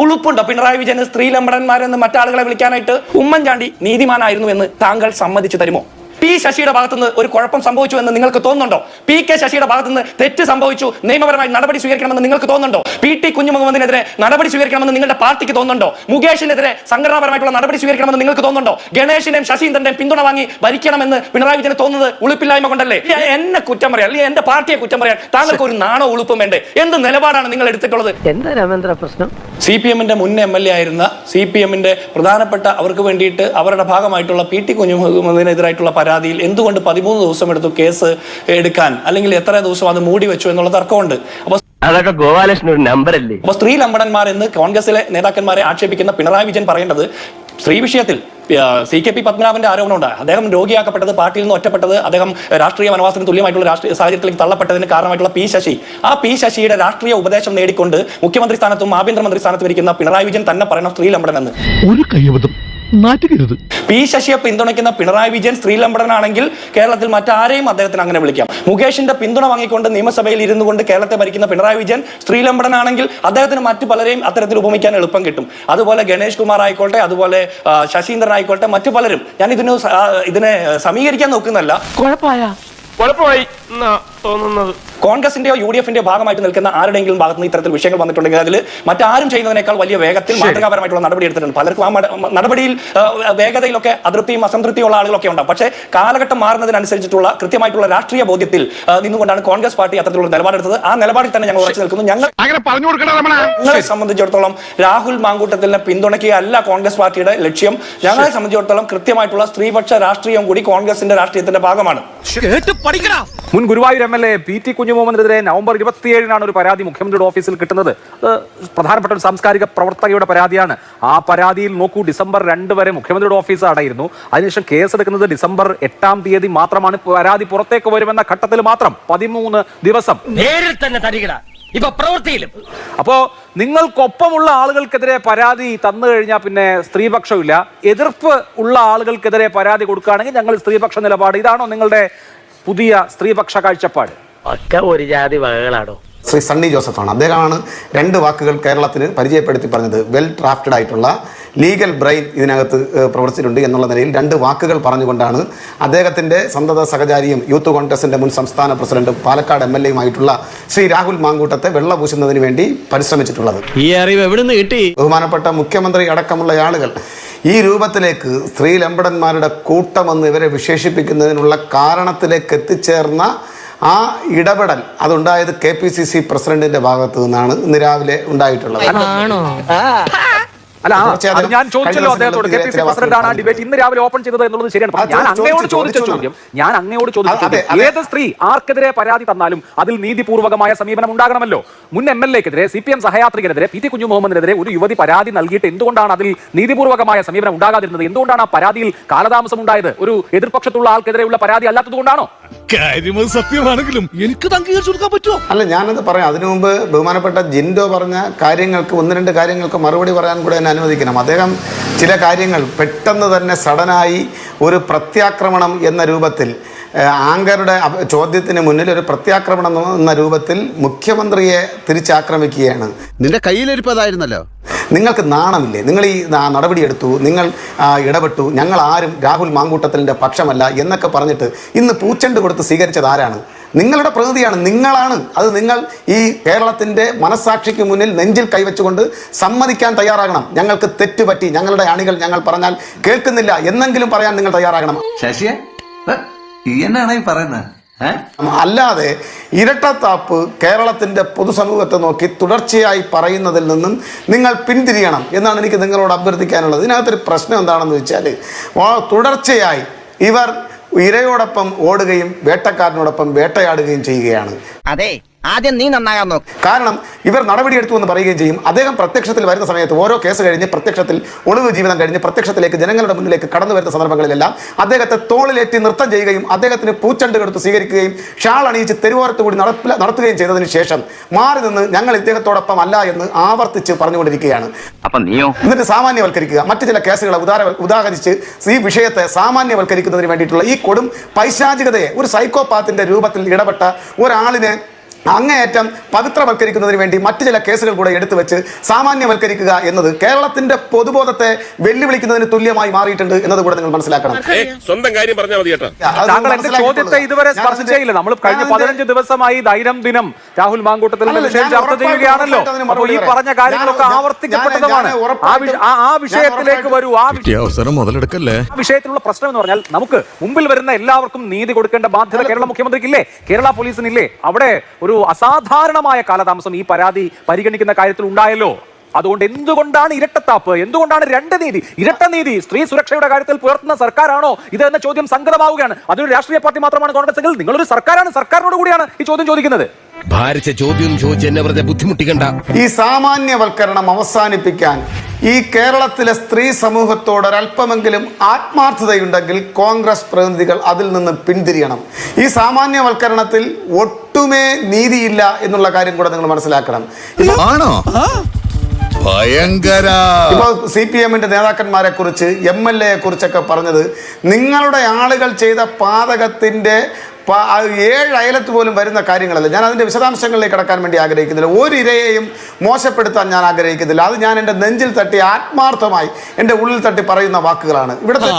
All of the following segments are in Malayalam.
ഉളുപ്പുണ്ടോ. പിണറായി വിജയന് സ്ത്രീ ലംബടന്മാരെന്ന് മറ്റാളുകളെ വിളിക്കാനായിട്ട് ഉമ്മൻചാണ്ടി നീതിമാനായിരുന്നു എന്ന് താങ്കൾ സമ്മതിച്ചു തരുമോ? പി ശശിയുടെ ഭാഗത്തുനിന്ന് ഒരു കുഴപ്പം സംഭവിച്ചു എന്ന് നിങ്ങൾക്ക് തോന്നുന്നുണ്ടോ? പി കെ ശശിയുടെ ഭാഗത്തുനിന്ന് തെറ്റ് സംഭവിച്ചു നിയമപരമായി നടപടി സ്വീകരിക്കണമെന്ന് നിങ്ങൾക്ക് തോന്നുന്നുണ്ടോ? പി ടി കുഞ്ഞുമുഹമ്മദിനെതിരെ നടപടി സ്വീകരിക്കണമെന്ന് നിങ്ങളുടെ പാർട്ടിക്ക് തോന്നുന്നുണ്ടോ? മുകേഷിനെതിരെ സംഘടനാപരമായിട്ടുള്ള നടപടി സ്വീകരിക്കണമെന്ന് നിങ്ങൾക്ക് തോന്നുന്നുണ്ടോ? ഗണേഷിനെയും ശശീന്ദ്രന്റെയും പിന്തുണ വാങ്ങി ഭരിക്കണമെന്ന് പിണറായി വിജയന് തോന്നുന്നത് ഉളുപ്പില്ലായ്മ കൊണ്ടല്ലേ? എന്നെ കുറ്റം പറയാൻ അല്ലെങ്കിൽ എന്റെ പാർട്ടിയെ കുറ്റം പറയാൻ താങ്കൾക്ക് ഒരു നാണോ ഉളുപ്പും വേണ്ടേ? എന്ത് നിലപാടാണ് നിങ്ങൾ എടുത്തിട്ടുള്ളത്? എന്താ രാമേന്ദ്ര പ്രശ്നം? സി പി എമ്മിന്റെ മുൻ എം എൽ എ ആയിരുന്ന സി പി എമ്മിന്റെ പ്രധാനപ്പെട്ട അവർക്ക് വേണ്ടിയിട്ട് അവരുടെ ഭാഗമായിട്ടുള്ള പി ടി കുഞ്ഞുമുഹമ്മദിനെതിരായിട്ടുള്ള പരാതിയിൽ എന്തുകൊണ്ട് പതിമൂന്ന് ദിവസം എടുത്തു കേസ് എടുക്കാൻ? അല്ലെങ്കിൽ എത്ര ദിവസം അത് മൂടി വെച്ചു എന്നുള്ള തർക്കമുണ്ട്. അപ്പോൾ അതൊക്കെ ഗോപാലകൃഷ്ണൻ ഒരു നമ്പർ അല്ലേ? അപ്പോൾ സ്ത്രീ ലംബടന്മാർ എന്ന് കോൺഗ്രസിലെ നേതാക്കന്മാരെ ആക്ഷേപിക്കുന്ന പിണറായി വിജയൻ പറയേണ്ടത് സ്ത്രീ വിഷയത്തിൽ സി കെ പി പത്മനാഭന്റെ ആരോപണമുണ്ട്. അദ്ദേഹം രോഗിയാക്കപ്പെട്ടത് പാർട്ടിയിൽ നിന്ന് ഒറ്റപ്പെട്ടത് അദ്ദേഹം രാഷ്ട്രീയ വനവാസത്തിന് തുല്യമായിട്ടുള്ള രാഷ്ട്രീയ സാഹചര്യത്തിലേക്ക് തള്ളപ്പെട്ടതിന് കാരണമായിട്ടുള്ള പി ശശി. ആ പി ശശിയുടെ രാഷ്ട്രീയ ഉപദേശം നേടിക്കൊണ്ട് മുഖ്യമന്ത്രി സ്ഥാനത്തും ആഭ്യന്തരമന്ത്രി സ്ഥാനത്തും ഇരിക്കുന്ന പിണറായി വിജയൻ തന്നെ പറയണം സ്ത്രീ ലംബടൻ എന്ന് ഒരു കയ്യബദ്ധം നാറ്റുകരുത്. പി ശശിയെ പിന്തുണയ്ക്കുന്ന പിണറായി വിജയൻ സ്ത്രീലമ്പടനാണെങ്കിൽ കേരളത്തിൽ മറ്റാരെയും അദ്ദേഹത്തിന് അങ്ങനെ വിളിക്കാം. മുകേഷിന്റെ പിന്തുണ വാങ്ങിക്കൊണ്ട് നിയമസഭയിൽ ഇരുന്നു കൊണ്ട് കേരളത്തെ ഭരിക്കുന്ന പിണറായി വിജയൻ സ്ത്രീലമ്പടനാണെങ്കിൽ അദ്ദേഹത്തിന് മറ്റു പലരെയും അത്തരത്തിൽ ഉപമിക്കാൻ എളുപ്പം കിട്ടും. അതുപോലെ ഗണേഷ് കുമാർ ആയിക്കോട്ടെ അതുപോലെ ശശീന്ദ്രൻ ആയിക്കോട്ടെ മറ്റു പലരും. ഞാൻ ഇതിന് ഇതിനെ സമീകരിക്കാൻ നോക്കുന്നല്ല കുഴപ്പമായി. എന്നാ തോന്നുന്നത്. കോൺഗ്രസിന്റെയോ യു ഡി എഫിന്റെയോ ഭാഗമായിട്ട് നിൽക്കുന്ന ആരുടെയെങ്കിലും ഭാഗത്ത് നിന്ന് ഇത്തരത്തിൽ വിഷയങ്ങൾ വന്നിട്ടുണ്ടെങ്കിൽ അതിൽ മറ്റാരും ചെയ്യുന്നതിനേക്കാൾ വലിയ വേഗത്തിൽ മാതൃകാപരമായിട്ടുള്ള നടപടി എടുത്തിട്ടുണ്ട്. പലർക്കും ആ നടപടിയിൽ വേഗതയിലൊക്കെ അതൃപ്തിയും അസംതൃപ്തിയും ഉള്ള ആളുകളൊക്കെ ഉണ്ടാവും. പക്ഷേ കാലഘട്ടം മാറുന്നതിനനുസരിച്ചിട്ടുള്ള കൃത്യമായിട്ടുള്ള രാഷ്ട്രീയ ബോധ്യത്തിൽ നിന്നുകൊണ്ടാണ് കോൺഗ്രസ് പാർട്ടി അത്തരത്തിലുള്ള നിലപാടെടുത്തത്. ആ നിലപാടിൽ തന്നെ ഞങ്ങൾ ഉറച്ചു നിൽക്കുന്നു. ഞങ്ങൾ അങ്ങനെ പറഞ്ഞു കൊടുക്കണ രമണ. ഞങ്ങളെ സംബന്ധിച്ചിടത്തോളം രാഹുൽ മാങ്കൂട്ടത്തിനെ പിന്തുണയ്ക്കുകയല്ല കോൺഗ്രസ് പാർട്ടിയുടെ ലക്ഷ്യം. ഞങ്ങളെ സംബന്ധിച്ചിടത്തോളം കൃത്യമായിട്ടുള്ള സ്ത്രീപക്ഷ രാഷ്ട്രീയം കൂടി കോൺഗ്രസിന്റെ രാഷ്ട്രീയത്തിന്റെ ഭാഗമാണ്. മുൻ Guruvayur M L A P T കുഞ്ഞുമോമനെതിരെ November ഇരുപത്തിയേഴിനാണ് ഒരു പരാതി മുഖ്യമന്ത്രിയുടെ ഓഫീസിൽ കിട്ടുന്നത്. അത് പ്രധാനപ്പെട്ട ഒരു സാംസ്കാരിക പ്രവർത്തകയുടെ പരാതിയാണ്. ആ പരാതിയിൽ നോക്കൂ ഡിസംബർ രണ്ട് വരെ മുഖ്യമന്ത്രിയുടെ ഓഫീസ് അടയിരുന്നു അതിനുശേഷം കേസെടുക്കുന്നത് ഡിസംബർ എട്ടാം തീയതി മാത്രമാണ്. പരാതി പുറത്തേക്ക് വരുമെന്ന ഘട്ടത്തിൽ മാത്രം പതിമൂന്ന് ദിവസം. നേരിൽ തന്നെ തരികട. ഇപ്പൊ പ്രവൃത്തിയിലും. അപ്പോ നിങ്ങൾക്കൊപ്പമുള്ള ആളുകൾക്കെതിരെ പരാതി തന്നു കഴിഞ്ഞാൽ പിന്നെ സ്ത്രീപക്ഷമില്ല. എതിർപ്പ് ഉള്ള ആളുകൾക്കെതിരെ പരാതി കൊടുക്കുകയാണെങ്കിൽ ഞങ്ങൾ സ്ത്രീപക്ഷ നിലപാട്. ഇതാണോ നിങ്ങളുടെ പുതിയ സ്ത്രീപക്ഷ കാഴ്ചപ്പാട്. ഒക്കെ ഒരു ജാതി വകകളാണോ ശ്രീ സണ്ണി ജോസഫാണ്. അദ്ദേഹമാണ് രണ്ട് വാക്കുകൾ കേരളത്തിന് പരിചയപ്പെടുത്തി പറഞ്ഞത്. വെൽ ഡ്രാഫ്റ്റഡ് ആയിട്ടുള്ള ലീഗൽ ബ്രെയിൻ ഇതിനകത്ത് പ്രവർത്തിച്ചിട്ടുണ്ട് എന്നുള്ള നിലയിൽ രണ്ട് വാക്കുകൾ പറഞ്ഞുകൊണ്ടാണ് അദ്ദേഹത്തിന്റെ സന്തത സഹചാരിയും യൂത്ത് കോൺഗ്രസിന്റെ മുൻ സംസ്ഥാന പ്രസിഡന്റും പാലക്കാട് എം എൽ എയുമായിട്ടുള്ള ശ്രീ രാഹുൽ മാങ്കൂട്ടത്തെ വെള്ള വെള്ളപൂശുന്നതിന് വേണ്ടി പരിശ്രമിച്ചിട്ടുള്ളത്. ഈ അറിവ് എവിടുന്ന് കിട്ടി? ബഹുമാനപ്പെട്ട മുഖ്യമന്ത്രി അടക്കമുള്ള ആളുകൾ ഈ രൂപത്തിലേക്ക് സ്ത്രീ സ്ത്രീലമ്പടന്മാരുടെ കൂട്ടമെന്ന് ഇവരെ വിശേഷിപ്പിക്കുന്നതിനുള്ള കാരണത്തിലേക്ക് എത്തിച്ചേർന്ന ആ ഇടപെടൽ അതുണ്ടായത് കെ പി സി സി പ്രസിഡന്റിന്റെ ഭാഗത്തു നിന്നാണ് ഇന്ന് രാവിലെ ഉണ്ടായിട്ടുള്ളത്. അല്ല അത് ഞാൻ ചോദിച്ചല്ലോ അദ്ദേഹത്തോട് കെ പി സി ആണ് ആ ഡിബേറ്റ് ഇന്ന് രാവിലെ ഓപ്പൺ ചെയ്തത് എന്നുള്ളത് ശരിയാണ്. ഞാൻ അങ്ങയോട് ചോദിച്ചു, ചോദ്യം ഞാൻ അങ്ങയോട് ചോദിച്ച ചോദ്യം. ഏത് സ്ത്രീ ആർക്കെതിരെ പരാതി തന്നാലും അതിൽ നീതിപൂർവകമായ സമീപനം ഉണ്ടാകണമല്ലോ. മുൻ എം എൽ എക്കെതിരെ സി പി എം സഹയാത്രികനെതിരെ പി ടി കുഞ്ഞു മുഹമ്മദിനെതിരെ ഒരു യുവതി പരാതി നൽകിയിട്ട് എന്തുകൊണ്ടാണ് അതിൽ നീതിപൂർവകമായ സമീപനം ഉണ്ടാകാതിരുന്നത്? എന്തുകൊണ്ടാണ് ആ പരാതിയിൽ കാലതാമസം ഉണ്ടായത്? ഒരു എതിർപക്ഷത്തുള്ള ആൾക്കെതിരെയുള്ള പരാതി അല്ലാത്തതുകൊണ്ടാണോ കാര്യം അത് സത്യമാണെങ്കിലും എനിക്ക് അംഗീകരിച്ചു കൊടുക്കാൻ പറ്റുമോ? അല്ല ഞാനത് പറയാം. അതിനു മുമ്പ് ബഹുമാനപ്പെട്ട ജിൻഡോ പറഞ്ഞ കാര്യങ്ങൾക്ക് ഒന്ന് രണ്ട് കാര്യങ്ങൾക്ക് മറുപടി പറയാൻ കൂടെ എന്നെ അനുവദിക്കണം. അദ്ദേഹം ചില കാര്യങ്ങൾ പെട്ടെന്ന് തന്നെ സഡനായി ഒരു പ്രത്യാക്രമണം എന്ന രൂപത്തിൽ ആങ്കറുടെ ചോദ്യത്തിന് മുന്നിൽ ഒരു പ്രത്യാക്രമണം എന്ന രൂപത്തിൽ മുഖ്യമന്ത്രിയെ തിരിച്ചാക്രമിക്കുകയാണ്. നിന്റെ കയ്യിലിരിപ്പതായിരുന്നല്ലോ നിങ്ങൾക്ക് നാണമില്ലേ? നിങ്ങൾ ഈ നടപടിയെടുത്തു നിങ്ങൾ ഇടപെട്ടു ഞങ്ങൾ ആരും രാഹുൽ മാങ്കൂട്ടത്തലിന്റെ പക്ഷമല്ല എന്നൊക്കെ പറഞ്ഞിട്ട് ഇന്ന് പൂച്ചെണ്ട് കൊടുത്ത് സ്വീകരിച്ചത് ആരാണ്? നിങ്ങളുടെ പ്രകൃതിയാണ് നിങ്ങളാണ്. അത് നിങ്ങൾ ഈ കേരളത്തിന്റെ മനസ്സാക്ഷിക്ക് മുന്നിൽ നെഞ്ചിൽ കൈവച്ചുകൊണ്ട് സമ്മതിക്കാൻ തയ്യാറാകണം. ഞങ്ങൾക്ക് തെറ്റുപറ്റി ഞങ്ങളുടെ അണികൾ ഞങ്ങൾ പറഞ്ഞാൽ കേൾക്കുന്നില്ല എന്നെങ്കിലും പറയാൻ നിങ്ങൾ തയ്യാറാകണം. ശശിയെ? ഈ എന്നാണ് ഈ പറയുന്നത്? അല്ലാതെ ഇരട്ടത്താപ്പ് കേരളത്തിന്റെ പൊതുസമൂഹത്തെ നോക്കി തുടർച്ചയായി പറയുന്നതിൽ നിന്നും നിങ്ങൾ പിന്തിരിയണം എന്നാണ് എനിക്ക് നിങ്ങളോട് അഭ്യർത്ഥിക്കാനുള്ളത്. ഇതിനകത്തൊരു പ്രശ്നം എന്താണെന്ന് വെച്ചാൽ തുടർച്ചയായി ഇവർ ഇരയോടൊപ്പം ഓടുകയും വേട്ടക്കാരനോടൊപ്പം വേട്ടയാടുകയും ചെയ്യുകയാണ്. അതെ ആദ്യം നീ നന്നാകാൻ നോക്ക്. കാരണം ഇവർ നടപടിയെടുത്തു എന്ന് പറയുകയും ചെയ്യും. അദ്ദേഹം പ്രത്യക്ഷത്തിൽ വരുന്ന സമയത്ത് ഓരോ കേസ് കഴിഞ്ഞ് പ്രത്യക്ഷത്തിൽ ഒളിവ് ജീവിതം കഴിഞ്ഞ് പ്രത്യക്ഷത്തിലേക്ക് ജനങ്ങളുടെ മുന്നിലേക്ക് കടന്നു വരുന്ന സന്ദർഭങ്ങളിലെല്ലാം അദ്ദേഹത്തെ തോളിലേറ്റി നൃത്തം ചെയ്യുകയും അദ്ദേഹത്തിന് പൂച്ചണ്ട് കൊടുത്ത് സ്വീകരിക്കുകയും ഷാൾ അണിയിച്ച് തെരുവോരത്ത് കൂടി നടപ്പില നടത്തുകയും ചെയ്തതിന് ശേഷം മാറി നിന്ന് ഞങ്ങൾ ഇദ്ദേഹത്തോടൊപ്പം അല്ല എന്ന് ആവർത്തിച്ച് പറഞ്ഞുകൊണ്ടിരിക്കുകയാണ്. അപ്പൊ നീയോ? എന്നിട്ട് സാമാന്യവൽക്കരിക്കുക. മറ്റു ചില കേസുകളെ ഉദാര ഉദാഹരിച്ച് ഈ വിഷയത്തെ സാമാന്യവൽക്കരിക്കുന്നതിന് വേണ്ടിയിട്ടുള്ള ഈ കൊടും പൈശാചികതയെ ഒരു സൈക്കോപാത്തിന്റെ രൂപത്തിൽ ഇടപെട്ട ഒരാളിനെ അങ്ങേയറ്റം പവിത്രവൽക്കരിക്കുന്നതിന് വേണ്ടി മറ്റു ചില കേസുകൾ കൂടെ എടുത്തു വെച്ച് സാമാന്യവൽക്കരിക്കുക എന്നത് കേരളത്തിന്റെ പൊതുബോധത്തെ വെല്ലുവിളിക്കുന്നതിന് തുല്യമായി മാറിയിട്ടുണ്ട് എന്നത് കൂടെ നിങ്ങൾ മനസ്സിലാക്കണം. സ്വന്തം കാര്യം പറഞ്ഞാൽ മതി താങ്കൾ എന്റെ ചോദ്യത്തെ ഇതുവരെ ഞാൻ നമ്മൾ കഴിഞ്ഞ പതിനഞ്ച് ദിവസമായി ദൈനംദിനം രാഹുൽ ചർച്ച ചെയ്യുകയാണല്ലോ. അപ്പോൾ ഈ പറഞ്ഞ കാര്യങ്ങളൊക്കെ ആവർത്തിക്കപ്പെട്ടതുമാണ്. ആ വിഷയത്തിലേക്ക് ഉറപ്പായിട്ടും- വരൂ. ആ അവസരം മുതലെടുക്കല്ലേ? ആ വിഷയത്തിലുള്ള പ്രശ്നം എന്ന് പറഞ്ഞാൽ നമുക്ക് മുമ്പിൽ വരുന്ന എല്ലാവർക്കും നീതി കൊടുക്കേണ്ട ബാധ്യത കേരള മുഖ്യമന്ത്രിക്കില്ലേ? കേരള പോലീസിനില്ലേ? അവിടെ ഒരു അസാധാരണമായ കാലതാമസം ഈ പരാതി പരിഗണിക്കുന്ന കാര്യത്തിൽ ഉണ്ടായല്ലോ. അതുകൊണ്ട് എന്തുകൊണ്ടാണ് ഇരട്ടത്താപ്പ്? എന്തുകൊണ്ടാണ് രണ്ട് നീതി? ഇരട്ട നീതി സ്ത്രീ സുരക്ഷയുടെ കാര്യത്തിൽ പുലർത്തുന്ന സർക്കാരാണോ? ഇത് എന്ന ചോദ്യം സംഗതമാവുകയാണ്. അതൊരു രാഷ്ട്രീയ പാർട്ടി മാത്രമാണ് കോൺഗ്രസ് എങ്കിൽ നിങ്ങളൊരു സർക്കാരാണ് സർക്കാരിനോട് കൂടിയാണ് ഈ ചോദ്യം ചോദിക്കുന്നത്. ഭാരിച്ച ചോദ്യം ചോദിച്ച് എന്നെ വെറുതെ ബുദ്ധിമുട്ടിക്കണ്ട. ഈ സാമാന്യവൽക്കരണം അവസാനിപ്പിക്കാൻ ഈ കേരളത്തിലെ സ്ത്രീ സമൂഹത്തോട് ഒരല്പമെങ്കിലും ആത്മാർത്ഥതയുണ്ടെങ്കിൽ കോൺഗ്രസ് പ്രതിനിധികൾ അതിൽ നിന്ന് പിന്തിരിയണം. ഈ സാമാന്യവൽക്കരണത്തിൽ ഒട്ടുമേ നീതിയില്ല എന്നുള്ള കാര്യം കൂടെ നിങ്ങൾ മനസ്സിലാക്കണം. ആണോ? ഭയങ്കര. ഇപ്പോൾ സി പി എമ്മിന്റെ നേതാക്കന്മാരെ കുറിച്ച് എം എൽ എയെ കുറിച്ചൊക്കെ പറഞ്ഞത് നിങ്ങളുടെ ആളുകൾ ചെയ്ത പാതകത്തിന്റെ ഏഴ് അയലത്ത് പോലും വരുന്ന കാര്യങ്ങളല്ല. ഞാൻ അതിന്റെ വിശദാംശങ്ങളിലേക്ക് കടക്കാൻ വേണ്ടി ആഗ്രഹിക്കുന്നില്ല. ഒരു ഇരയെയും മോശപ്പെടുത്താൻ ഞാൻ ആഗ്രഹിക്കുന്നില്ല. അത് ഞാൻ എന്റെ നെഞ്ചിൽ തട്ടി ആത്മാർത്ഥമായി എന്റെ ഉള്ളിൽ തട്ടി പറയുന്ന വാക്കുകളാണ്. ഇവിടുത്തെ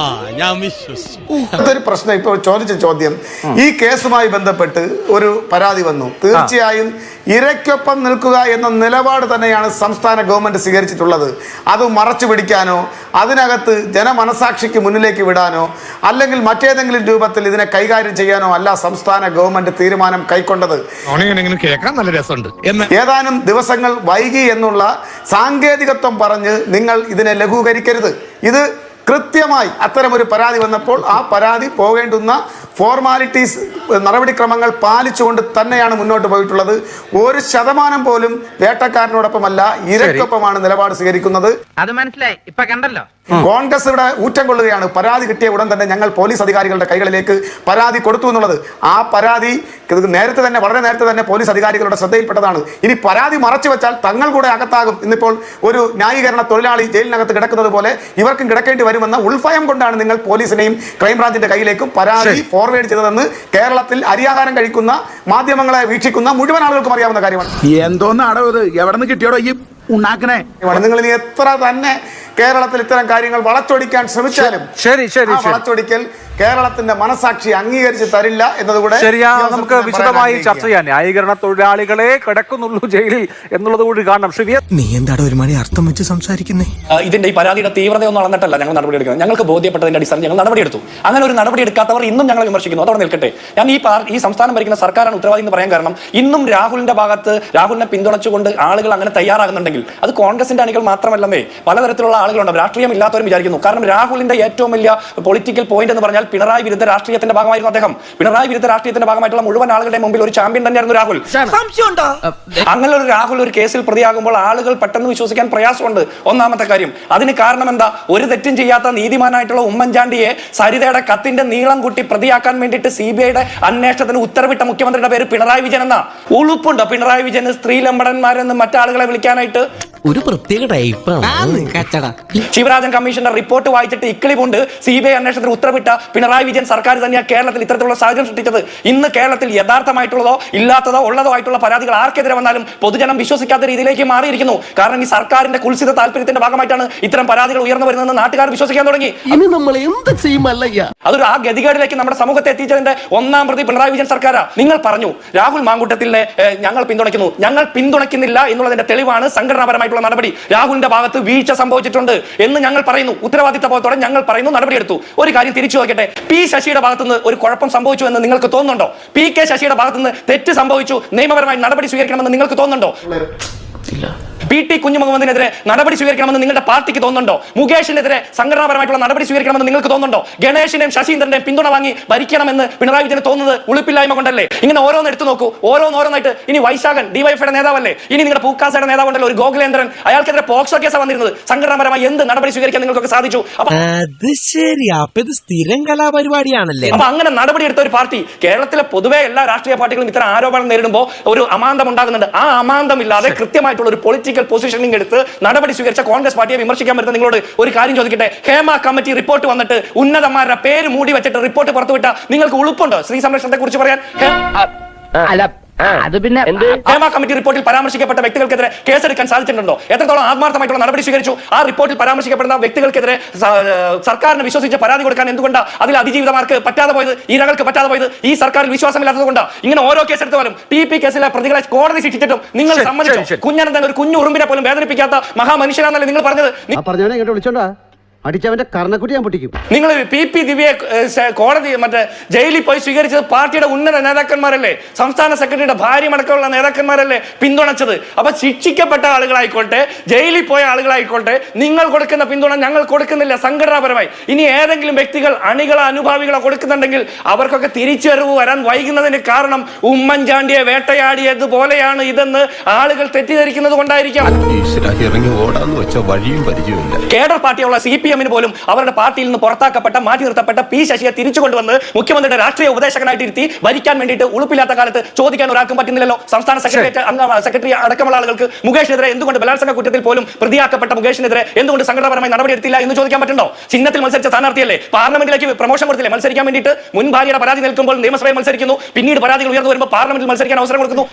ഒരു പ്രശ്നം ഇപ്പോൾ ചോദിച്ച ചോദ്യം. ഈ കേസുമായി ബന്ധപ്പെട്ട് ഒരു പരാതി വന്നു. തീർച്ചയായും ഇരയ്ക്കൊപ്പം നിൽക്കുക എന്ന നിലപാട് തന്നെയാണ് സംസ്ഥാന ഗവൺമെന്റ് സ്വീകരിച്ചിട്ടുള്ളത്. അത് മറച്ചു പിടിക്കാനോ അതിനകത്ത് ജനമനസാക്ഷിക്ക് മുന്നിലേക്ക് വിടാനോ അല്ലെങ്കിൽ മറ്റേതെങ്കിലും രൂപത്തിൽ ഇതിനെ കൈകാര്യം ചെയ്യാനോ അല്ല സംസ്ഥാന ഗവൺമെന്റ് തീരുമാനം കൈക്കൊണ്ടത്? കേൾക്കാൻ നല്ല രസമുണ്ട്. ഏതാനും ദിവസങ്ങൾ വൈകി എന്നുള്ള സാങ്കേതികത്വം പറഞ്ഞ് നിങ്ങൾ ഇതിനെ ലഘൂകരിക്കരുത്. ഇത് കൃത്യമായി അത്തരമൊരു പരാതി വന്നപ്പോൾ ആ പരാതി പോകേണ്ടുന്ന ഫോർമാലിറ്റീസ് നടപടിക്രമങ്ങൾ പാലിച്ചുകൊണ്ട് തന്നെയാണ് മുന്നോട്ട് പോയിട്ടുള്ളത്. ഒരു ശതമാനം പോലും വേട്ടക്കാരനോടൊപ്പമല്ല ഇരക്കൊപ്പമാണ് നിലപാട് സ്വീകരിക്കുന്നത്. അത് മനസ്സിലായി. ഇപ്പൊ കണ്ടല്ലോ? കോൺഗ്രസ് ഇവിടെ ഊറ്റം കൊള്ളുകയാണ്. പരാതി കിട്ടിയ ഉടൻ തന്നെ ഞങ്ങൾ പോലീസ് അധികാരികളുടെ കൈകളിലേക്ക് പരാതി കൊടുത്തു എന്നുള്ളത്. ആ പരാതി നേരത്തെ തന്നെ വളരെ നേരത്തെ തന്നെ പോലീസ് അധികാരികളുടെ ശ്രദ്ധയിൽപ്പെട്ടതാണ്. ഇനി പരാതി മറച്ചു വെച്ചാൽ തങ്ങൾ കൂടെ അകത്താകും. ഇന്നിപ്പോൾ ഒരു ന്യായീകരണ തൊഴിലാളി ജയിലിനകത്ത് കിടക്കുന്നത് പോലെ ഇവർക്കും കിടക്കേണ്ടി വരുമെന്ന ഉൾഫയം കൊണ്ടാണ് നിങ്ങൾ പോലീസിനെയും ക്രൈംബ്രാഞ്ചിന്റെ കയ്യിലേക്കും പരാതി ഫോർവേഡ് ചെയ്തതെന്ന് കേരളത്തിൽ അരിയാഹാരം കഴിക്കുന്ന മാധ്യമങ്ങളെ വീക്ഷിക്കുന്ന മുഴുവൻ ആളുകൾക്കും അറിയാവുന്ന കാര്യമാണ്. എന്തോന്നാണോ ഇത്? എവിടെ നിന്ന് കിട്ടിയോടോ ഈ ഉണ്ടാക്കണേ നിങ്ങൾ ഇനി എത്ര തന്നെ കേരളത്തിൽ ഇത്തരം കാര്യങ്ങൾ വളച്ചൊടിക്കാൻ ശ്രമിച്ചാലും ശരി, ശരി, ശരി. വളച്ചൊടിക്കൽ കേരളത്തിന്റെ മനസാക്ഷി അംഗീകരിച്ച് തരില്ല എന്നതുകൂടെ ശരിയാ നമുക്ക് വിശദമായി ചർച്ച ചെയ്യാൻ ചെയ്യാം. ന്യായീകരണ തൊഴിലാളികളെ കിടക്കുന്നുള്ളൂ ജയിലിൽ എന്നുള്ളത് കൂടി കാണണം. ശ്രീ നീ എന്താടോ ഒരു മണി അർത്ഥം വെച്ച് സംസാരിക്കുന്നേ? ഇതിന്റെ ഈ പരാതിയുടെ തീവ്രതയൊന്നും അളന്നിട്ടല്ല ഞങ്ങൾ നടപടി എടുക്കുന്നത്. ഞങ്ങൾക്ക് ബോധ്യപ്പെട്ടതിന്റെ അടിസ്ഥാനം ഞങ്ങൾ നടപടി നടപടിയെടുത്തു. അങ്ങനെ ഒരു നടപടി എടുക്കാത്തവർ ഇന്നും ഞങ്ങൾ വിമർശിക്കുന്നു. അതോടെ നിൽക്കട്ടെ. ഞാൻ ഈ ഈ സംസ്ഥാനം ഭരിക്കുന്ന സർക്കാരാണ് ഉത്തരവാദി എന്ന് പറയാൻ കാരണം ഇന്നും രാഹുലിന്റെ ഭാഗത്ത് രാഹുലിനെ പിന്തുണച്ചുകൊണ്ട് ആളുകൾ അങ്ങനെ തയ്യാറാകുന്നുണ്ടെങ്കിൽ അത് കോൺഗ്രസിന്റെ അണികൾ മാത്രമല്ലെന്നേ പലതരത്തിലുള്ള ആളുകളുണ്ട്. രാഷ്ട്രീയം ഇല്ലാത്തവരും വിചാരിക്കുന്നു. കാരണം രാഹുലിന്റെ ഏറ്റവും വലിയ പൊളിറ്റിക്കൽ പോയിന്റ് എന്ന് പറഞ്ഞാൽ പിണറായി വിരുദ്ധ രാഷ്ട്രീയത്തിന്റെ ഭാഗമായിരുന്നു അദ്ദേഹം. പിണറായി വിരുദ്ധ രാഷ്ട്രീയത്തിന്റെ ഭാഗമായിട്ടുള്ള മുഴുവൻ ആളുകളുടെ മുമ്പിൽ ഒരു ചാമ്പ്യൻ തന്നെയായിരുന്നു രാഹുൽ. അങ്ങനെ ഒരു രാഹുൽ ഒരു കേസിൽ പ്രതിയാകുമ്പോൾ ആളുകൾ പെട്ടെന്ന് വിശ്വസിക്കാൻ പ്രയാസമുണ്ട്. ഒന്നാമത്തെ കാര്യം അതിന് കാരണം എന്താ? ഒരു തെറ്റും ചെയ്യാത്ത നീതിമാനായിട്ടുള്ള ഉമ്മൻചാണ്ടിയെ സരിതയുടെ കത്തിന്റെ നീളം കൂട്ടി പ്രതിയാക്കാൻ വേണ്ടിയിട്ട് സി ബി ഐയുടെ അന്വേഷണത്തിന് ഉത്തരവിട്ട മുഖ്യമന്ത്രിയുടെ പേര് പിണറായി വിജയൻ എന്നാ? ഉളുപ്പുണ്ടോ പിണറായി വിജയന് സ്ത്രീ ലംബടന്മാരെന്ന് മറ്റാളുകളെ വിളിക്കാനായിട്ട്? ഒരു പ്രത്യേക ടൈപ്പാണ് കച്ചട. ശിവരാജൻ കമ്മീഷന്റെ റിപ്പോർട്ട് വായിച്ചിട്ട് ഇക്കിളിപുണ്ട് സി ബി ഐ അന്വേഷണത്തിന് ഉത്തരവിട്ട പിണറായി വിജയൻ സർക്കാർ തന്നെയാണ് കേരളത്തിൽ ഇത്തരത്തിലുള്ള സാഹചര്യം സൃഷ്ടിച്ചത്. ഇന്ന് കേരളത്തിൽ യഥാർത്ഥമായിട്ടുള്ളതോ ഇല്ലാത്തതോ ഉള്ളതോ ആയിട്ടുള്ള പരാതികൾ ആർക്കെതിരെ വന്നാലും പൊതുജനം വിശ്വസിക്കാത്ത രീതിയിലേക്ക് മാറിയിരിക്കുന്നു. കാരണം ഈ സർക്കാരിന്റെ കുൽസിത താല്പര്യത്തിന്റെ ഭാഗമായിട്ടാണ് ഇത്തരം പരാതികൾ ഉയർന്നു വരുന്നതെന്ന് നാട്ടുകാർ വിശ്വസിക്കാൻ തുടങ്ങി. ഇനി നമ്മൾ എന്ത് അതൊരു ആ ഗതികേടിലേക്ക് നമ്മുടെ സമൂഹത്തെ എത്തിച്ചതിന്റെ ഒന്നാം പ്രതി പിണറായി വിജയൻ സർക്കാരാ. നിങ്ങൾ പറഞ്ഞു രാഹുൽ മാങ്കൂട്ടത്തിനെ ഞങ്ങൾ പിന്തുണയ്ക്കുന്നു. ഞങ്ങൾ പിന്തുണയ്ക്കുന്നില്ല എന്നുള്ളതിന്റെ തെളിവാണ് സംഘടനാപരമായിട്ടുള്ള നടപടി. രാഹുലിന്റെ ഭാഗത്ത് വീഴ്ച സംഭവിച്ചിട്ടുണ്ട്. എന്ന് ഞങ്ങൾ പറയുന്നു. ഉത്തരവാദിത്ത ബോധത്തോടെ ഞങ്ങൾ പറയുന്നു നടപടിയെടുത്തു. ഒരു കാര്യം തിരിച്ചു നോക്കട്ടെ പി ശശിയുടെ ഭാഗത്തുനിന്ന് ഒരു കുഴപ്പം സംഭവിച്ചു എന്ന് നിങ്ങൾക്ക് തോന്നുന്നുണ്ടോ? പി കെ ശശിയുടെ ഭാഗത്തുനിന്ന് തെറ്റ് സംഭവിച്ചു. നിയമപരമായി നടപടി സ്വീകരിക്കണമെന്ന് നിങ്ങൾക്ക് തോന്നുന്നുണ്ടോ? പി ടി കുഞ്ഞുമുഹമ്മദിനെതിരെ നടപടി സ്വീകരിക്കണമെന്ന് നിങ്ങളുടെ പാർട്ടിക്ക് തോന്നുന്നുണ്ടോ? മുകേഷിനെതിരെ സംഘടനാപരമായിട്ടുള്ള നടപടി സ്വീകരിക്കണമെന്ന് നിങ്ങൾക്ക് തോന്നുന്നുണ്ടോ? ഗണേഷിനെയും ശശീന്ദ്രന്റെയും പിന്തുണ വാങ്ങി ഭരിക്കണമെന്ന് പിണറായി വിജയന് തോന്നുന്നത് ഉളുപ്പില്ലായ്മ കൊണ്ടല്ലേ? ഇങ്ങനെ ഓരോന്ന് എടുത്തു നോക്കൂ. ഓരോന്നോരോന്നായിട്ട് ഇനി വൈശാഖൻ ഡിവൈഫയുടെ നേതാവല്ലേ? ഇനി നിങ്ങളുടെ പൂക്കാസയുടെ നേതാവുണ്ടല്ലോ ഒരു ഗോകുലേന്ദ്രൻ. അയാൾക്കെതിരെ പോക്സോ കേസ് വന്നിരുന്നത്. സംഘടനാപരമായി എന്ത് നടപടി സ്വീകരിക്കാൻ നിങ്ങൾക്കൊക്കെ സാധിച്ചു? അപ്പൊ അത് ശരി. അപ്പൊ ഇത് സ്ഥിരം കലാപരിപാടിയാണല്ലേ? അപ്പൊ അങ്ങനെ നടപടിയെടുത്ത ഒരു പാർട്ടി കേരളത്തിലെ പൊതുവെ എല്ലാ രാഷ്ട്രീയ പാർട്ടികളും ഇത്തരം ആരോപണം നേരിടുമ്പോൾ ഒരു അമാന്തം ഉണ്ടാകുന്നുണ്ട്. ആ അമാന്തം ഇല്ലാതെ കൃത്യമായിട്ടുള്ള ഒരു പൊളിറ്റിക്കൽ പൊസിഷനിങ് എടുത്ത് നടപടി സ്വീകരിച്ച കോൺഗ്രസ് പാർട്ടിയെ വിമർശിക്കാൻ പറ്റുന്ന നിങ്ങളോട് ഒരു കാര്യം ചോദിക്കട്ടെ? ഹേമ കമ്മിറ്റി റിപ്പോർട്ട് വന്നിട്ട് ഉന്നതന്മാരുടെ പേര് മൂടി വെച്ചിട്ട് റിപ്പോർട്ട് പുറത്തുവിട്ട നിങ്ങൾക്ക് ഉളുപ്പുണ്ടോ? സ്ത്രീ സംരക്ഷണത്തെ കുറിച്ച് പറയാൻ അത് പിന്നെ എന്ത്? ഹേമ കമ്മിറ്റി റിപ്പോർട്ടിൽ പരാമർശിക്കപ്പെട്ട വ്യക്തികൾക്കെതിരെ കേസെടുക്കാൻ സാധിച്ചിട്ടുണ്ടോ? എത്രത്തോളം ആത്മാർത്ഥമായിട്ടുള്ള നടപടി സ്വീകരിച്ചു? ആ റിപ്പോർട്ടിൽ പരാമർശിക്കപ്പെടുന്ന വ്യക്തികൾക്കെതിരെ സർക്കാരിനെ വിശ്വസിച്ച് പരാതി കൊടുക്കാൻ എന്തുകൊണ്ടാണ് അതിൽ അതിജീവിതമാർക്ക് പറ്റാതെ പോയത് ഇരകൾക്ക് പറ്റാതെ പോയത് ഈ സർക്കാരിൽ വിശ്വാസമില്ലാത്തത് കൊണ്ടാണ് ഇങ്ങനെ ഓരോ കേസ് പോലും ടി പി കേസിലെ പ്രതികളെ കോടതി ശിക്ഷിച്ചിട്ടും നിങ്ങൾ സമ്മതിച്ചു. കുഞ്ഞനന്തൻ ഒരു കുഞ്ഞു ഉറുമ്പിനെ പോലും വേദനിപ്പിക്കാത്ത മഹാമനുഷ്യനാണെന്നല്ലേ നിങ്ങൾ പറഞ്ഞത്? അടിച്ചവന്റെ കർണക്കുട്ടി ഞാൻ പൊട്ടിക്കും. നിങ്ങൾ പി പി ദിവ്യ കോടതി മറ്റേ ജയിലിൽ പോയി സ്വീകരിച്ചത് പാർട്ടിയുടെ ഉന്നത നേതാക്കന്മാരല്ലേ? സംസ്ഥാന സെക്രട്ടറിയുടെ ഭാര്യമടക്കമുള്ള നേതാക്കന്മാരല്ലേ പിന്തുണച്ചത്? അപ്പൊ ശിക്ഷിക്കപ്പെട്ട ആളുകളായിക്കോട്ടെ ജയിലിൽ പോയ ആളുകളായിക്കോട്ടെ നിങ്ങൾ കൊടുക്കുന്ന പിന്തുണ ഞങ്ങൾ കൊടുക്കുന്നില്ല സംഘടനാപരമായി. ഇനി ഏതെങ്കിലും വ്യക്തികൾ അണികളോ അനുഭാവികളോ കൊടുക്കുന്നുണ്ടെങ്കിൽ അവർക്കൊക്കെ തിരിച്ചറിവ് വരാൻ വൈകുന്നതിന് കാരണം ഉമ്മൻചാണ്ടിയെ വേട്ടയാടിയതുപോലെയാണ് ഇതെന്ന് ആളുകൾ തെറ്റിദ്ധരിക്കുന്നത് കൊണ്ടായിരിക്കാം. കേഡർ പാർട്ടിയുള്ള സി പി എമ്മിന് പോലും അവരുടെ പാർട്ടിയിൽ നിന്ന് പുറത്താക്കപ്പെട്ട മാറ്റി നിർത്തപ്പെട്ട പി ശശിയെ തിരിച്ചു കൊണ്ടുവന്ന് മുഖ്യമന്ത്രിയുടെ രാഷ്ട്രീയ ഉപദേശകനായിട്ട് ഇരുത്തി ഭരിക്കാൻ വേണ്ടിയിട്ട് ഉളുപ്പില്ലാത്ത കാലത്ത് ചോദിക്കാൻ ഒരാൾക്കും പറ്റുന്നില്ലല്ലോ. സംസ്ഥാന സെക്രട്ടറി അംഗ സെക്രട്ടറി അടക്കമുള്ള ആളുകൾക്ക് മുകേഷിനെതിരെ എന്തുകൊണ്ട് ബലാത്സംഗ കുറ്റത്തിൽ പോലും പ്രതിയാക്കപ്പെട്ട മുകേഷിനെതിരെ എന്തുകൊണ്ട് സംഘടനാപരമായി നടപടിയെടുത്തില്ല എന്ന് ചോദിക്കാൻ പറ്റുണ്ടോ ചിഹ്നത്തിൽ മത്സരിച്ച സ്ഥാനാർത്ഥിയല്ലേ? പാർലമെന്റിലേക്ക് പ്രൊമോഷൻ കൊടുത്തില്ലേ? മത്സരിക്കാൻ വേണ്ടിയിട്ട് മുൻ ഭാര്യയുടെ പരാതി നിൽക്കുമ്പോൾ നിയമസഭയിൽ മത്സരിക്കുന്നു. പിന്നീട് പരാതികൾ ഉയർന്നു വരുമ്പോൾ പാർലമെന്റിൽ മത്സരിക്കാൻ അവസരം കൊടുക്കുന്നു.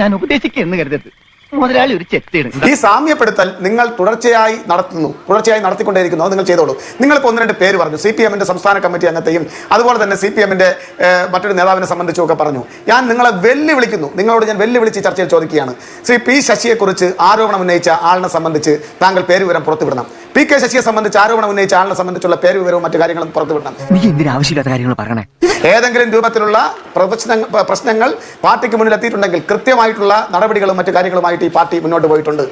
ഞാൻ ഉപദേശിക്കുന്നു കരുതരുത്. മുതലാളി ഒരു ചെത്തിയാണ്. ഈ സാമ്യപ്പെടുത്തൽ നിങ്ങൾ തുടർച്ചയായി നടത്തുന്നു. തുടർച്ചയായി നടത്തിക്കൊണ്ടേയിരിക്കുന്നു. അത് നിങ്ങൾ ചെയ്തോളൂ. നിങ്ങളിപ്പോൾ ഒന്ന് രണ്ട് പേര് പറഞ്ഞു. സി പി എമ്മിന്റെ സംസ്ഥാന കമ്മിറ്റി അംഗത്തെയും അതുപോലെ തന്നെ സി പി എമ്മിന്റെ മറ്റൊരു നേതാവിനെ സംബന്ധിച്ചും ഒക്കെ പറഞ്ഞു. ഞാൻ നിങ്ങളെ വെല്ലുവിളിക്കുന്നു. നിങ്ങളോട് ഞാൻ വെല്ലുവിളിച്ച് ചർച്ചയിൽ ചോദിക്കുകയാണ്. ശ്രീ പി ശശിയെക്കുറിച്ച് ആരോപണം ഉന്നയിച്ച ആളിനെ സംബന്ധിച്ച് താങ്കൾ പേര് വിവരം പുറത്തുവിടണം. പി കെ ശശിയെ സംബന്ധിച്ച് ആരോപണം ഉന്നയിച്ച ആളിനെ സംബന്ധിച്ചുള്ള പേര് വിവരവും മറ്റു കാര്യങ്ങളും പുറത്തുവിടണം. നീ എന്തിനാ ആവശ്യമില്ലാത്ത കാര്യങ്ങൾ പറയണേ ഏതെങ്കിലും രൂപത്തിലുള്ള പ്രശ്നങ്ങൾ പ്രശ്നങ്ങൾ പാർട്ടിക്ക് മുന്നിൽ എത്തിയിട്ടുണ്ടെങ്കിൽ കൃത്യമായിട്ടുള്ള നടപടികളും മറ്റു കാര്യങ്ങളുമായിട്ട് ഈ പാർട്ടി മുന്നോട്ട് പോയിട്ടുണ്ട്.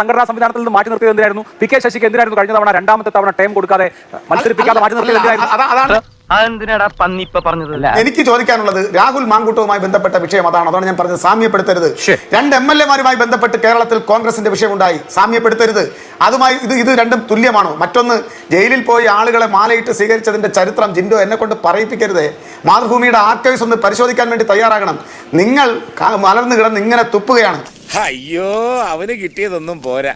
സംഘടനാ സംവിധാനത്തിൽ നിന്ന് മാറ്റി നിർത്തിയത് എന്തിനായിരുന്നു? പി കെ ശശിക്ക് എന്തിനായിരുന്നു കഴിഞ്ഞ തവണ രണ്ടാമത്തെ തവണ ടൈം കൊടുക്കാതെ മത്സരിപ്പിക്കാതെ മാറ്റി നിർത്തിയത് എന്തിനായിരുന്നു? അതാണ് അതെന്തിനാടാ പന്നി ഇപ്പൊ പറഞ്ഞത്? എനിക്ക് ചോദിക്കാനുള്ളത് രാഹുൽ മാങ്കൂട്ടവുമായി ബന്ധപ്പെട്ട വിഷയം അതാണ് അതാണ് ഞാൻ പറഞ്ഞത്. സാമ്യപ്പെടുത്തരുത്. രണ്ട് എം എൽ എമാരുമായി ബന്ധപ്പെട്ട് കേരളത്തിൽ കോൺഗ്രസിന്റെ വിഷയമുണ്ടായി. സാമ്യപ്പെടുത്തരുത്. അതുമായി ഇത് ഇത് രണ്ടും തുല്യമാണോ? മറ്റൊന്ന് ജയിലിൽ പോയി ആളുകളെ മാലയിട്ട് സ്വീകരിച്ചതിന്റെ ചരിത്രം ജിൻഡോ എന്നെ കൊണ്ട് പറയിപ്പിക്കരുത്. മാതൃഭൂമിയുടെ ആർക്കൈവ്സ് ഒന്ന് പരിശോധിക്കാൻ വേണ്ടി തയ്യാറാകണം. നിങ്ങൾ മലർന്നു കിടന്ന് ഇങ്ങനെ തുപ്പുകയാണ്. അയ്യോ അവന് കിട്ടിയതൊന്നും പോരാ.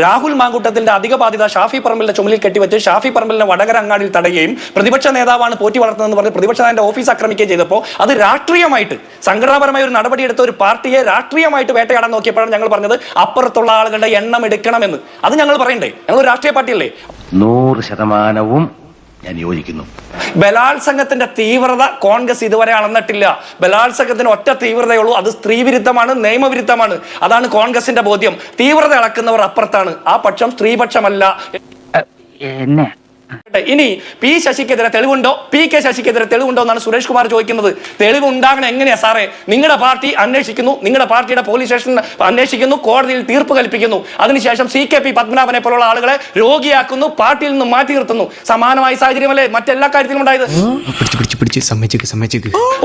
രാഹുൽ മാങ്കൂട്ടത്തിന്റെ അധിക ബാധ്യത ഷാഫി പറമ്പിലിന്റെ ചുമലിൽ കെട്ടിവെച്ച് ഷാഫി പറമ്പിലിനെ വടകര അങ്ങാടിയിൽ തടയുകയും പ്രതിപക്ഷ നേതാവാണ് പോറ്റി വളർത്തുന്നതെന്ന് പറഞ്ഞ് പ്രതിപക്ഷ നേതാവിന്റെ ഓഫീസ് ആക്രമിക്കുകയും ചെയ്തപ്പോൾ അത് രാഷ്ട്രീയമായിട്ട് സംഘടനാപരമായ ഒരു നടപടി എടുത്ത ഒരു പാർട്ടിയെ രാഷ്ട്രീയമായിട്ട് വേട്ടയാടാൻ നോക്കിയപ്പോഴാണ് ഞങ്ങൾ പറഞ്ഞത് അപ്പുറത്തുള്ള ആളുകളുടെ എണ്ണം എടുക്കണമെന്ന്. അത് ഞങ്ങൾ പറയണ്ടേ? ഞങ്ങൾ ഒരു രാഷ്ട്രീയ പാർട്ടിയല്ലേ? നൂറ് ശതമാനവും ഞാൻ യോജിക്കുന്നു. ബലാത്സംഗത്തിന്റെ തീവ്രത കോൺഗ്രസ് ഇതുവരെ അളന്നിട്ടില്ല. ബലാത്സംഗത്തിന് ഒറ്റ തീവ്രതയുള്ളൂ അത് സ്ത്രീവിരുദ്ധമാണ് നിയമവിരുദ്ധമാണ്. അതാണ് കോൺഗ്രസിന്റെ ബോധ്യം. തീവ്രത അളക്കുന്നവർ അപ്പുറത്താണ്. ആ പക്ഷം സ്ത്രീപക്ഷമല്ല. എന്നെ. ഇനി പി ശശിക്കെതിരെ തെളിവുണ്ടോ? പി കെ ശശിക്കെതിരെ തെളിവുണ്ടോ എന്നാണ് സുരേഷ് കുമാർ ചോദിക്കുന്നത്. തെളിവ് ഉണ്ടാകണം എങ്ങനെയാ സാറേ? നിങ്ങളുടെ പാർട്ടി അന്വേഷിക്കുന്നു. നിങ്ങളുടെ പാർട്ടിയുടെ പോലീസ് സ്റ്റേഷൻ അന്വേഷിക്കുന്നു. കോടതിയിൽ തീർപ്പ് കൽപ്പിക്കുന്നു. അതിനുശേഷം സി കെ പി പത്മനാഭനെ പോലുള്ള ആളുകളെ രോഗിയാക്കുന്നു. പാർട്ടിയിൽ നിന്ന് മാറ്റി നിർത്തുന്നു. സമാനമായ സാഹചര്യമല്ലേ മറ്റെല്ലാ കാര്യത്തിലും ഉണ്ടായത്?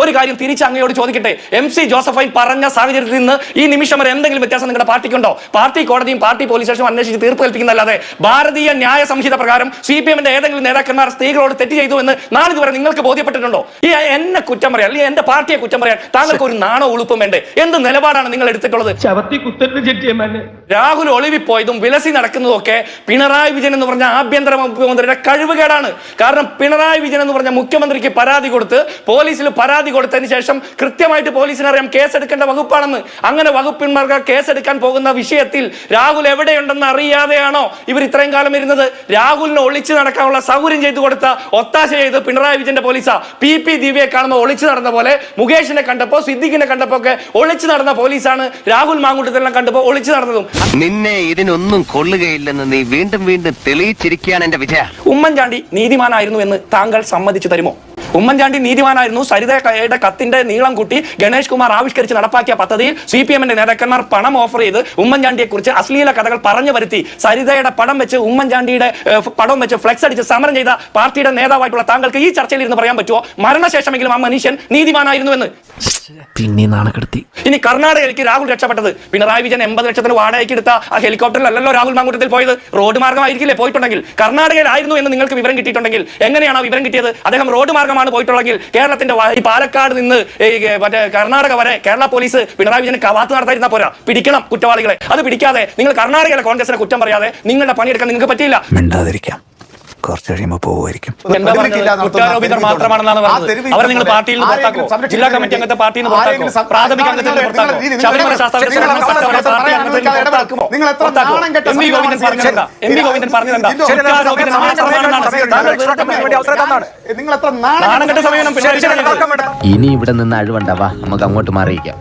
ഒരു കാര്യം തിരിച്ച് അങ്ങയോട് ചോദിക്കട്ടെ. എം സി ജോസഫൈൻ പറഞ്ഞ സാഹചര്യത്തിൽ നിന്ന് ഈ നിമിഷം വരെ എന്തെങ്കിലും വ്യത്യാസം നിങ്ങളുടെ പാർട്ടിക്കുണ്ടോ? പാർട്ടി കോടതിയും പാർട്ടി പോലീസ് സ്റ്റേഷനും അന്വേഷിച്ച് തീർപ്പ് കൽപ്പിക്കുന്നതല്ലാതെ ഭാരതീയ ന്യായ സംഹിത പ്രകാരം സി പി എമ്മിന്റെ ഏതെങ്കിലും നേതാക്കന്മാർ സ്ത്രീകളോട് തെറ്റ് ചെയ്തു എന്ന് നാളിതുവരെ നിങ്ങൾക്ക് ബോധ്യപ്പെട്ടിട്ടുണ്ടോ? ഈ എന്നെ കുറ്റം പറയാൻ അല്ലെങ്കിൽ എന്റെ പാർട്ടിയെ കുറ്റം പറയാൻ താങ്കൾക്ക് ഒരു നാണോ ഉളുപ്പും വേണ്ടേ? എന്ത് നിലപാടാണ് നിങ്ങൾ എടുത്തിട്ടുള്ളത്? ചവത്തി ഒളിവി പോയതും രാഹുൽ ഒളിവിപ്പോയതും വിലസി നടക്കുന്നതും ഒക്കെ പിണറായി വിജയൻ എന്ന് പറഞ്ഞ ആഭ്യന്തര മുഖ്യമന്ത്രിയുടെ കഴിവുകേടാണ്. കാരണം പിണറായി വിജയൻ എന്ന് പറഞ്ഞ മുഖ്യമന്ത്രിക്ക് പരാതി കൊടുത്ത് പോലീസിൽ പരാതി കൊടുത്തതിന് ശേഷം കൃത്യമായിട്ട് പോലീസിന് അറിയാം കേസെടുക്കേണ്ട വകുപ്പാണെന്ന്. അങ്ങനെ വകുപ്പിന്മാർക്ക് കേസെടുക്കാൻ പോകുന്ന വിഷയത്തിൽ രാഹുൽ എവിടെയുണ്ടെന്ന് അറിയാതെയാണോ ഇവർ ഇത്രയും കാലം ഇരുന്നത്? രാഹുലിനെ ഒളിച്ചു നടക്കാനുള്ള സൗകര്യം ചെയ്തു കൊടുത്ത ഒത്താശ ചെയ്ത് പിണറായി വിജയന്റെ പോലീസാ പി പി ദിവ്യയെ കാണുമ്പോൾ ഒളിച്ചു നടന്ന പോലെ മുകേഷിനെ കണ്ടപ്പോ സിദ്ദിഖിനെ കണ്ടപ്പോ ഒക്കെ ഒളിച്ചു നടന്ന പോലീസാണ് രാഹുൽ മാങ്കൂട്ടത്തിലെല്ലാം കണ്ടപ്പോ ഒളിച്ചു നടന്നതും. നിന്നെ ഇതിനൊന്നും കൊള്ളുകയില്ലെന്ന് നീ വീണ്ടും വീണ്ടും തെളിയിച്ചിരിക്കുകയാണ് എന്റെ വിജയ. ഉമ്മൻചാണ്ടി നീതിമാനായിരുന്നു എന്ന് താങ്കൾ സമ്മതിച്ചു തരുമോ? ഉമ്മൻചാണ്ടി നീതിമാനായിരുന്നു. സരിതയുടെ കത്തിന്റെ നീളം കൂട്ടി ഗണേഷ് കുമാർ ആവിഷ്കരിച്ച് നടപ്പാക്കിയ പദ്ധതിയിൽ സി പി എമ്മിന്റെ നേതാക്കന്മാർ പണം ഓഫർ ചെയ്ത് ഉമ്മൻചാണ്ടിയെ കുറിച്ച് അശ്ലീല കഥകൾ പറഞ്ഞു വരുത്തി സരിതയുടെ പടം വെച്ച് ഉമ്മൻചാണ്ടിയുടെ പടം വെച്ച് ഫ്ലെക്സ് അടിച്ച് സമരം ചെയ്ത പാർട്ടിയുടെ നേതാവായിട്ടുള്ള താങ്കൾക്ക് ഈ ചർച്ചയിൽ ഇരുന്ന് പറയാൻ പറ്റുമോ? മരണശേഷമെങ്കിലും ആ മനുഷ്യൻ നീതിമാനായിരുന്നു എന്ന്. പിന്നെ നാണക്കെടുത്തി. ഇനി കർണാടകയിലേക്ക് രാഹുൽ രക്ഷപ്പെട്ടത്. പിണറായി വിജയൻ എൺപത് ലക്ഷത്തിന് വാടകയ്ക്ക് എടുത്ത ആ ഹെലികോപ്റ്ററിലല്ലോ രാഹുൽ മാങ്കൂട്ടത്തിൽ പോയത്? റോഡ് മാർഗമായിരിക്കില്ലേ പോയിട്ടുണ്ടെങ്കിൽ. കർണാടകയിലായിരുന്നു എന്ന് നിങ്ങൾക്ക് വിവരം കിട്ടിയിട്ടുണ്ടെങ്കിൽ എങ്ങനെയാണ് ആ വിവരം കിട്ടിയത്? അദ്ദേഹം റോഡ് മാർഗമാണ് പോയിട്ടുള്ളെങ്കിൽ കേരളത്തിന്റെ ഈ പാലക്കാട് നിന്ന് മറ്റേ കർണാടക വരെ കേരള പോലീസ് പിണറായി വിജയൻ കവാത്ത് നടത്തായിരുന്ന പോരാ. പിടിക്കണം കുറ്റവാളികളെ. അത് പിടിക്കാതെ നിങ്ങൾ കർണാടകയിലെ കോൺഗ്രസിനെ കുറ്റം പറയാതെ നിങ്ങളുടെ പണിയെടുക്കാൻ നിങ്ങൾക്ക് പറ്റിയില്ല. മിണ്ടാതിരിക്കാം. കുറച്ച് കഴിയുമ്പോൾ പോകുമായിരിക്കും. ഇനി ഇവിടെ നിന്ന് അഴുവണ്ടവാ നമുക്ക് അങ്ങോട്ട് മാറിയിക്കാം